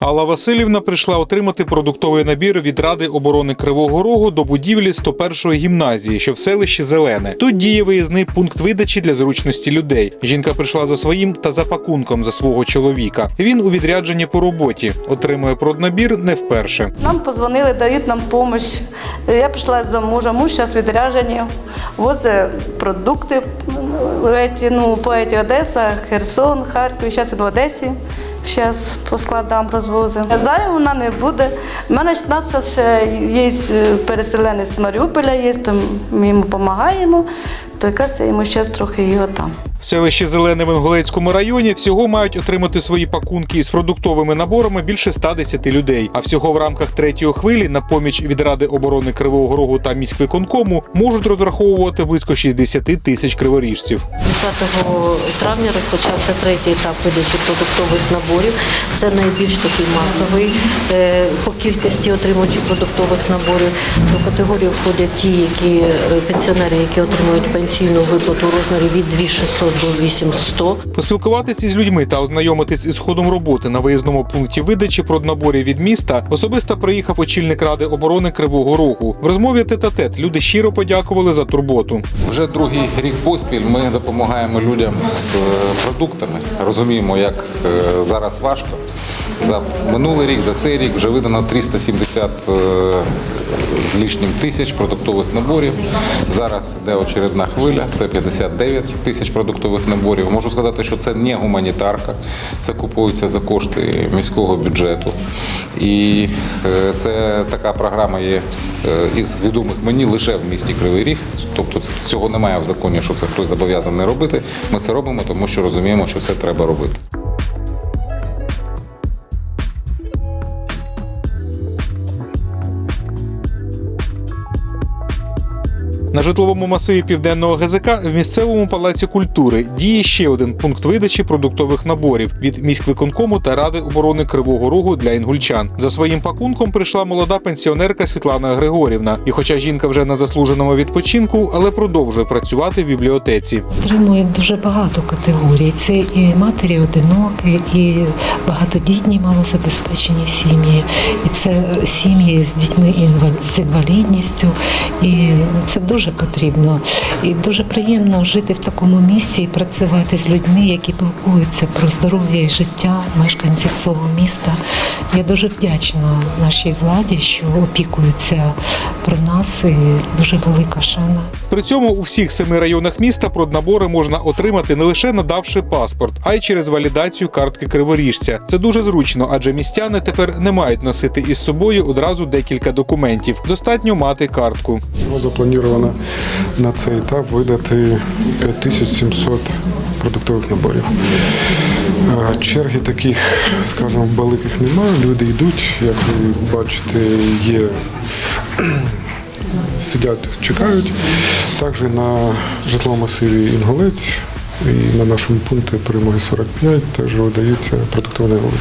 Алла Васильівна прийшла отримати продуктовий набір від Ради оборони Кривого Рогу до будівлі 101-ї гімназії, що в селищі Зелене. Тут діє виїзний пункт видачі для зручності людей. Жінка прийшла за своїм та за пакунком за свого чоловіка. Він у відрядженні по роботі отримує проднабір не вперше. Нам позвонили, дають нам допомогу. Я прийшла за мужем, муж зараз відряджені, возить продукти в еті, ну, по Одеса, Херсон, Харків, зараз в Одесі. Зараз по складам розвозимо. Зайву вона не буде. У мене нас ще є е, переселенець з Маріуполя, є, то ми йому допомагаємо, то якраз я йому зараз трохи його там. В селищі Зелене в Інгулецькому районі всього мають отримати свої пакунки з продуктовими наборами більше 110 людей. А всього в рамках третьої хвилі на поміч від Ради оборони Кривого Рогу та міськвиконкому можуть розраховувати близько 60 тисяч криворіжців. 10 травня розпочався третій етап видачі продуктових наборів. Це найбільш такий масовий е, по кількості отримувачів продуктових наборів. До категорії входять ті, які е, пенсіонери, які отримують пенсійну виплату у розмірі від 2600 до 8100. Поспілкуватися з людьми та ознайомитись із ходом роботи на виїзному пункті видачі проднаборів від міста особисто приїхав очільник Ради оборони Кривого Рогу. В розмові тет-а-тет люди щиро подякували за турботу. Вже другий рік поспіль ми допомагаємо людям з е, продуктами. Розуміємо, як е, зараз важко. За минулий рік, за цей рік вже видано 370 е, з лишнім тисяч продуктових наборів. Зараз йде очередна хвиля, це 59 тисяч продуктових наборів. Можу сказати, що це не гуманітарка, це купується за кошти міського бюджету. І е, це така програма є е, із відомих мені лише в місті Кривий Ріг. Тобто цього немає в законі, що це хтось зобов'язаний робити. Ми це робимо, тому що розуміємо, що це треба робити. На житловому масиві південного ГЗК в місцевому палаці культури діє ще один пункт видачі продуктових наборів від міськвиконкому та ради оборони Кривого Рогу для інгульчан. За своїм пакунком прийшла молода пенсіонерка Світлана Григорівна. І, хоча жінка вже на заслуженому відпочинку, але продовжує працювати в бібліотеці. Отримують дуже багато категорій. Це і матері одинокі, і багатодітні малозабезпечені сім'ї, і це сім'ї з дітьми інвал- з інвалідністю. І це дуже потрібно. І дуже приємно жити в такому місці і працювати з людьми, які пілкуються про здоров'я і життя мешканців свого міста. Я дуже вдячна нашій владі, що опікуються про нас. І дуже велика шана. При цьому у всіх семи районах міста проднабори можна отримати не лише надавши паспорт, а й через валідацію картки криворіжця. Це дуже зручно, адже містяни тепер не мають носити із собою одразу декілька документів. Достатньо мати картку. Всього заплановано на цей етап видати 5700 продуктових наборів. Е, Черги таких, скажімо, великих немає. Люди йдуть, як ви бачите, є сидять, чекають. Також на житловому масиві Інголець і на нашому пункті перемоги 45 теж видаються продуктові набори.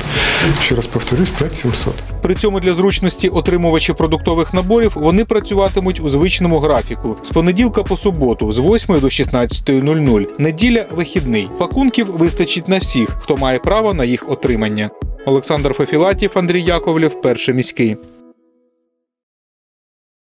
Ще раз повторюсь, 5700. При цьому для зручності отримувачів продуктових наборів вони працюватимуть у звичному графіку з понеділка по суботу з 8 до 16.00. Неділя вихідний. Пакунків вистачить на всіх, хто має право на їх отримання. Олександр Фефілатів, Андрій Яковлєв, перший міський.